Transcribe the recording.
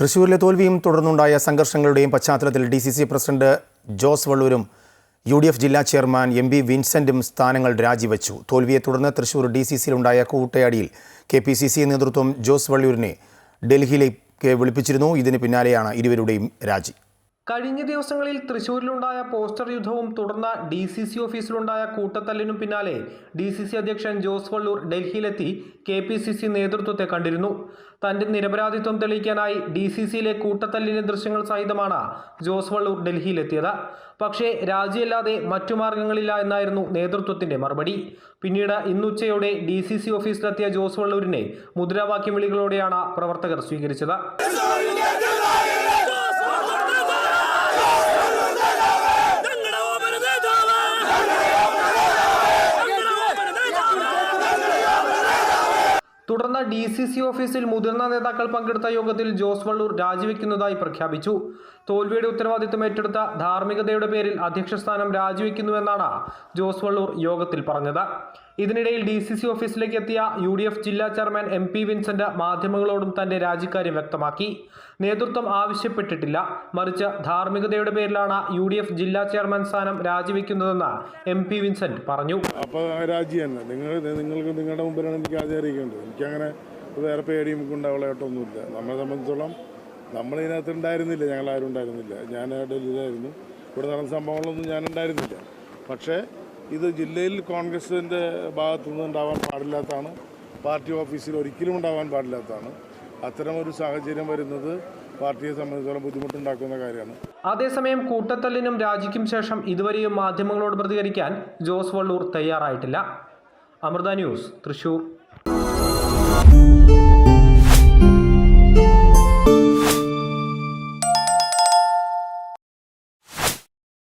തൃശൂരിലെ തോൽവിയും തുടർന്നുണ്ടായ സംഘർഷങ്ങളുടെയും പശ്ചാത്തലത്തിൽ D C C president Jose വള്ളൂരും U D F ജില്ലാ ചെയർമാൻ എം ബി വിൻസെന്റും സ്ഥാനങ്ങൾ രാജിവെച്ചു. തോൽവിയെ തുടർന്ന് തൃശൂർ ഡി സി സിയിലുണ്ടായ കൂട്ടയാടിയിൽ കെ പി സി സി നേതൃത്വം ജോസ് വള്ളൂരിനെ ഡൽഹിയിലേക്ക് വിളിപ്പിച്ചിരുന്നു. ഇതിന് പിന്നാലെയാണ് ഇരുവരുടെയും രാജി. കഴിഞ്ഞ ദിവസങ്ങളിൽ തൃശൂരിലുണ്ടായ പോസ്റ്റർ യുദ്ധവും തുടർന്ന് ഡി സി സി ഓഫീസിലുണ്ടായ കൂട്ടത്തല്ലിനും പിന്നാലെ ഡി സി സി അധ്യക്ഷൻ ജോസ് വള്ളൂർ ഡൽഹിയിലെത്തി കെ പി സി സി നേതൃത്വത്തെ കണ്ടിരുന്നു തന്റെ നിരപരാധിത്വം തെളിയിക്കാനായി ഡി സി സിയിലെ കൂട്ടത്തല്ലിന്റെ ദൃശ്യങ്ങൾ സഹിതമാണ് ജോസ് വള്ളൂർ ഡൽഹിയിലെത്തിയത് പക്ഷേ രാജിയല്ലാതെ മറ്റു മാർഗങ്ങളില്ല എന്നായിരുന്നു നേതൃത്വത്തിന്റെ മറുപടി പിന്നീട് ഇന്നുച്ചയോടെ ഡി സി സി ഓഫീസിലെത്തിയ ജോസ് വള്ളൂരിനെ മുദ്രാവാക്യം വിളികളോടെയാണ് പ്രവർത്തകർ സ്വീകരിച്ചത് തുടർന്ന് ഡി സി സി ഓഫീസിൽ മുതിർന്ന നേതാക്കൾ പങ്കെടുത്ത യോഗത്തിൽ ജോസ് വള്ളൂർ രാജിവെക്കുന്നതായി പ്രഖ്യാപിച്ചു. തോൽവിയുടെ ഉത്തരവാദിത്തം ഏറ്റെടുത്ത ധാർമ്മികതയുടെ പേരിൽ അധ്യക്ഷസ്ഥാനം രാജിവെക്കുന്നുവെന്നാണ് ജോസ് വള്ളൂർ യോഗത്തിൽ പറഞ്ഞത്. ഇതിനിടയിൽ ഡി സി സി ഓഫീസിലേക്ക് എത്തിയ യു ഡി എഫ് ജില്ലാ ചെയർമാൻ എം പി വിൻസെന്റ് മാധ്യമങ്ങളോടും തന്റെ രാജിക്കാര്യം വ്യക്തമാക്കി. നേതൃത്വം ആവശ്യപ്പെട്ടിട്ടില്ല. മറിച്ച് ധാർമ്മികതയുടെ പേരിലാണ് യു ഡി എഫ് ജില്ലാ ചെയർമാൻ സ്ഥാനം രാജിവെക്കുന്നതെന്ന് എം പി വിൻസെന്റ് പറഞ്ഞു. നിങ്ങൾ നിങ്ങൾക്ക് നിങ്ങളുടെ മുമ്പിലാണ് എനിക്ക് ആദ്യം അറിയിക്കേണ്ടത്. എനിക്കങ്ങനെ വേറെ പേടിയും ഉണ്ടാവുള്ളതായിട്ടൊന്നുമില്ല നമ്മളെ സംബന്ധിച്ചോളം നമ്മളിതിനകത്ത് ഉണ്ടായിരുന്നില്ല. ഞങ്ങൾ ആരും ഉണ്ടായിരുന്നില്ല. ഞാൻ ഡൽഹിയിലായിരുന്നു. ഇവിടെ നടന്ന സംഭവങ്ങളൊന്നും ഞാൻ ഉണ്ടായിരുന്നില്ല. പക്ഷേ ഇത് ജില്ലയിൽ കോൺഗ്രസിന്റെ ഭാഗത്തുനിന്ന് ഉണ്ടാവാൻ പാടില്ലാത്തതാണ്. പാർട്ടി ഓഫീസിൽ ഒരിക്കലും ഉണ്ടാവാൻ പാടില്ലാത്തതാണ്. അത്തരമൊരു സാഹചര്യം വരുന്നത് പാർട്ടിയെ സംബന്ധിച്ചോളം ബുദ്ധിമുട്ടുണ്ടാക്കുന്ന കാര്യമാണ്. അതേസമയം കൂട്ടത്തല്ലിനും രാജിക്കും ശേഷം ഇതുവരെയും മാധ്യമങ്ങളോട് പ്രതികരിക്കാൻ ജോസ് വള്ളൂർ തയ്യാറായിട്ടില്ല. അമൃത ന്യൂസ് തൃശൂർ.